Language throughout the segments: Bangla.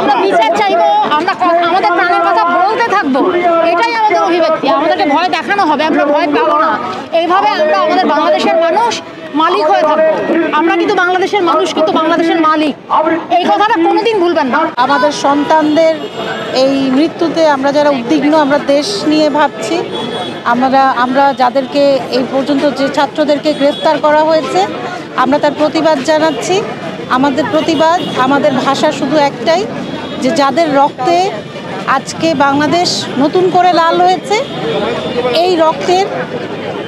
আমরা বিচার চাইব, আমরা আমাদের প্রাণের কথা বলতে থাকব। এটাই আমাদের অভিব্যক্তি। আমাদেরকে ভয় দেখানো হবে, আমরা ভয় পাবো না। এইভাবে আমরা আমাদের বাংলাদেশের মানুষ মালিক হয়ে থাকব। আমরা কিন্তু বাংলাদেশের মানুষ, কিন্তু বাংলাদেশের মালিক। এই কথাটা কোনোদিন ভুলবেন না। আমাদের সন্তানদের এই মৃত্যুতে আমরা যারা উদ্বিগ্ন, আমরা দেশ নিয়ে ভাবছি। আমরা আমরা যাদেরকে এই পর্যন্ত যে ছাত্রদেরকে গ্রেফতার করা হয়েছে, আমরা তার প্রতিবাদ জানাচ্ছি। আমাদের প্রতিবাদ, আমাদের ভাষা শুধু একটাই। যে যাদের রক্তে আজকে বাংলাদেশ নতুন করে লাল হয়েছে, এই রক্তের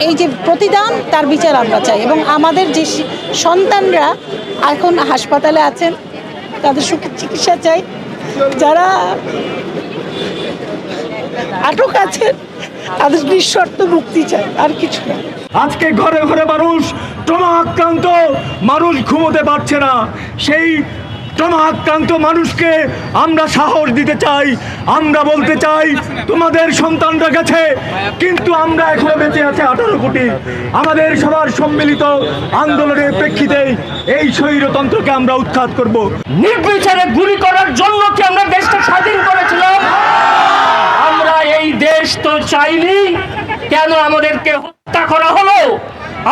এই যে প্রতিদান, তার বিচার আমরা চাই। এবং আমাদের যে সন্তানরা এখন হাসপাতালে আছেন, তাদের সুখে চিকিৎসা চাই। যারা আটক আছেন, তাদের নিঃশর্ত মুক্তি চাই, আর কিছু না। আজকে ঘরে ঘরে মানুষ ট্রমা আক্রান্ত, মানুষ ঘুমোতে পারছে না। সেই ট্রমা আক্রান্ত মানুষকে আমরা সাহস দিতে চাই, আমরা বলতে চাই, তোমাদের সন্তানরা গেছে, কিন্তু আমরা এখনও বেঁচে আছে আঠারো কোটি। আমাদের সবার সম্মিলিত আন্দোলনের প্রেক্ষিতে এই স্বৈরতন্ত্রকে আমরা উৎখাত করব। নির্বিচারে গুলি করার জন্য কি আমরা দেশটা স্বাধীন করেছিলাম? আমরা এই দেশ তো চাইনি, কেন আমাদেরকে হত্যা করা হলো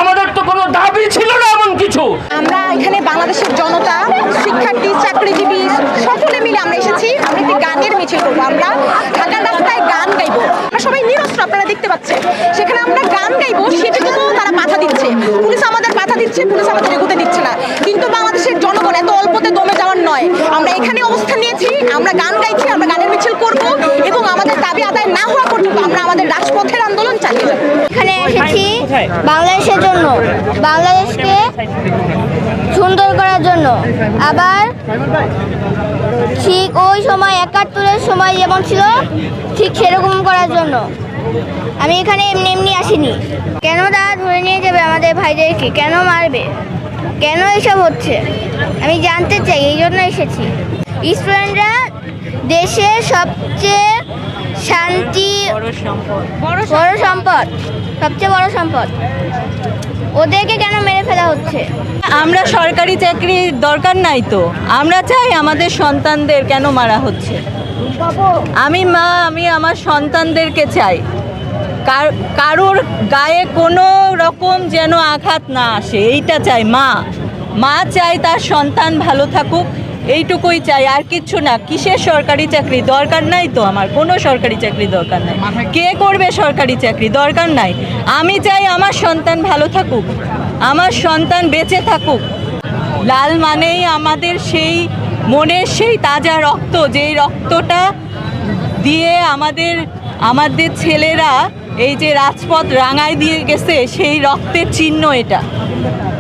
আমাদের তো কোনো দাবি ছিল না এমন কিছু আমরা এখানে বাংলাদেশের জনতা শিক্ষার্থী চাকরিজীবী সকলে মিলে আমরা এসেছি আমরা একটি গানের মিছিল করব আমরা ঢাকার রাস্তায় গান গাইবো আমরা সবাই নিরস্ত্র আপনারা দেখতে পাচ্ছেন সেখানে আমরা গান গাইবো সেটাকেও তারা বাধা দিচ্ছে পুলিশ দিচ্ছে পুলিশ আমাদের এগোতে দিচ্ছে না। কিন্তু বাংলাদেশের জনগণ এত অল্পতে দমে যাওয়ার নয়। আমরা এখানে অবস্থান নিয়েছি, আমরা গান গাইছি, আমরা গানের মিছিল করব এবং আমাদের দাবি আদায় না হওয়া পর্যন্ত আমরা আমাদের রাজপথের আন্দোলন চালিয়ে যাব। বাংলাদেশের জন্য। বাংলাদেশকে সুন্দর করার জন্য। আবার ঠিক ওই সময় একাত্তরের সময় যেমন ছিল, ঠিক সেরকম করার জন্য। আমি এখানে এমনি এমনি আসিনি। কেন তারা ধরে নিয়ে যাবে আমাদের ভাইদেরকে? কেন মারবে? কেন এসব হচ্ছে? আমি জানতে চাই, এই জন্য এসেছি। স্টুডেন্টরা দেশের সবচেয়ে শান্তি বড় সম্পদ। সবচেয়ে বড় সম্পদ। ওদেরকে কেন মেরে ফেলা হচ্ছে? আমরা সরকারি চাকরির দরকার নাই তো। আমরা চাই আমাদের সন্তানদের কেন মারা হচ্ছে। আমি মা আমি আমার সন্তানদেরকে চাই। কার- কারোর গায়ে কোনো রকম যেন আঘাত না আসে এইটা চাই মা। মা চাই তার সন্তান ভালো থাকুক। এইটুকুই চাই আর কিচ্ছু না। কিসের সরকারি চাকরি? দরকার নাই তো আমার। কোনো সরকারি চাকরি দরকার নাই। কে করবে সরকারি চাকরি? দরকার নাই। আমি চাই আমার সন্তান ভালো থাকুক। আমার সন্তান বেঁচে থাকুক। লাল মানেই আমাদের সেই মনের সেই তাজা রক্ত যেই রক্তটা দিয়ে আমাদের আমাদের ছেলেরা এই যে রাজপথ রাঙায় দিয়ে গেছে, সেই রক্তের চিহ্ন এটা।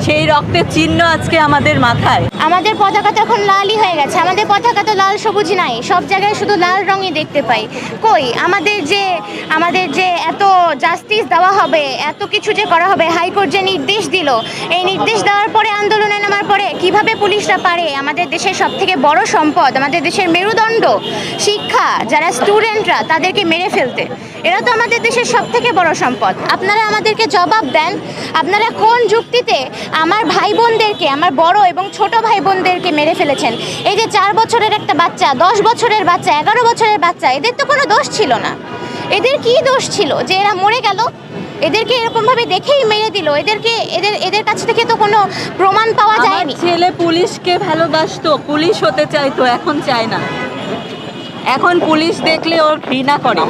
সেই রক্তের চিহ্ন আজকে আমাদের মাথায়। আমাদের পতাকা তো এখন লালই হয়ে গেছে। আমাদের পতাকা তো লাল সবুজ নাই। সব জায়গায় শুধু লাল রঙই দেখতে পাই। কই? আমাদের যে আমাদের যে এত জাস্টিস দেওয়া হবে, এত কিছু যে করা হবে হাইকোর্ট যে নির্দেশ দিল, এই নির্দেশ দেওয়ার পরে আন্দোলনে নামার পরে কীভাবে পুলিশরা পারে? আমাদের দেশের সব থেকে বড় সম্পদ, আমাদের দেশের মেরুদণ্ড, শিক্ষা, যারা স্টুডেন্টরা তাদেরকে মেরে ফেলতে। এরা তো আমাদের দেশের সব থেকে বড় সম্পদ? আপনারা আমাদেরকে জবাব দেন আপনারা কোন যুক্তিতে আমার ভাই বোনদেরকে আমার বড় এবং ছোট ভাই বোনদেরকে মেরে ফেলেছেন? এই যে চার বছরের একটা বাচ্চা দশ বছরের বাচ্চা এগারো বছরের বাচ্চা এদের তো কোনো দোষ ছিল না। এদের কি দোষ ছিল যে এরা মরে গেল? এদেরকে এরকমভাবে দেখেই মেরে দিল? এদেরকে এদের এদের কাছ থেকে তো কোনো প্রমাণ পাওয়া যায়নি? ছেলে পুলিশকে ভালোবাসতো পুলিশ হতে চাইতো এখন চায় না। এখন পুলিশ দেখলে ওর ঘৃণা করে।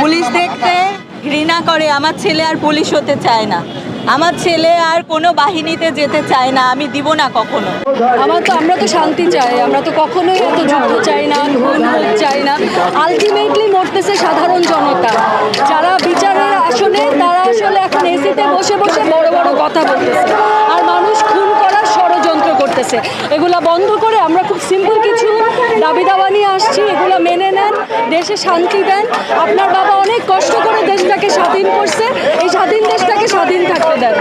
পুলিশ দেখতে ঘৃণা করে, আমার ছেলে আর পুলিশ হতে চায় না। আমার ছেলে আর কোনো বাহিনীতে যেতে চায় না, আমি দিব না কখনো। আমার তো, আমরা তো শান্তি চাই, আমরা তো কখনোই এত যুদ্ধ চাই না খুন চাই না। আলটিমেটলি মরতেছে সাধারণ জনতা। যারা বিচারের আসনে, তারা আসলে এখন এসিতে বসে বসে বড় বড় কথা বলতেছে আর মানুষ খুন করার করতেছে এগুলা বন্ধ করে আমরা খুব সিম্পল কিছু দাবি দাওয়া নিয়ে আসছি, এগুলো মেনে নেন, দেশে শান্তি দেন। আপনার বাবা অনেক কষ্ট করে দেশটাকে স্বাধীন করছে, এই স্বাধীন দেশটাকে স্বাধীন থাকতে দেন।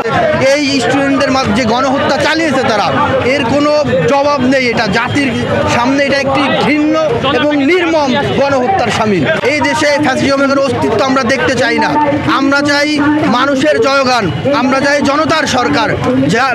এই স্টুডেন্টদের মাঝ- যে গণহত্যা চালিয়েছে তারা, এর কোনো জবাব নেই এটা। জাতির সামনে এটা একটি ঘৃণ্য এবং নির্মম গণহত্যার সামিল। এই দেশে ফ্যাসিজমের অস্তিত্ব আমরা দেখতে চাই না। আমরা চাই মানুষের জয়গান, আমরা চাই জনতার সরকার, যা